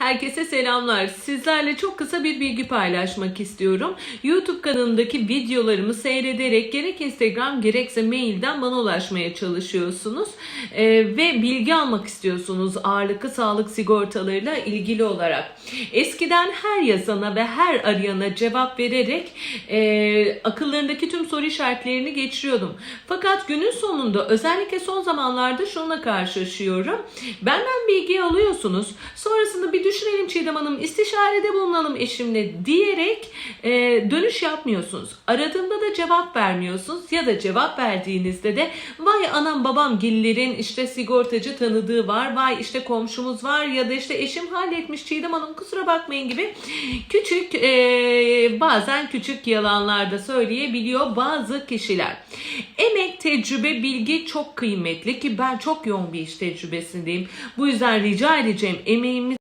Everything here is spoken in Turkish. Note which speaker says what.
Speaker 1: Herkese selamlar. Sizlerle çok kısa bir bilgi paylaşmak istiyorum. YouTube kanalındaki videolarımı seyrederek gerek Instagram gerekse mailden bana ulaşmaya çalışıyorsunuz. Ee, ve bilgi almak istiyorsunuz ağırlıklı sağlık sigortalarıyla ilgili olarak. Eskiden her yazana ve her arayana cevap vererek e, akıllarındaki tüm soru işaretlerini geçiriyordum. Fakat günün sonunda özellikle son zamanlarda şununla karşılaşıyorum. Benden bilgi alıyorsunuz. Sonrasında bir düşünelim Çiğdem Hanım, istişarede bulunalım eşimle diyerek e, dönüş yapmıyorsunuz. Aradığımda da cevap vermiyorsunuz ya da cevap verdiğinizde de vay anam babam gillerin işte sigortacı tanıdığı var, vay işte komşumuz var ya da işte eşim halletmiş Çiğdem Hanım kusura bakmayın gibi küçük e, bazen küçük yalanlar da söyleyebiliyor bazı kişiler. Emek, tecrübe, bilgi çok kıymetli ki ben çok yoğun bir iş tecrübesindeyim. Bu yüzden rica edeceğim emeğimiz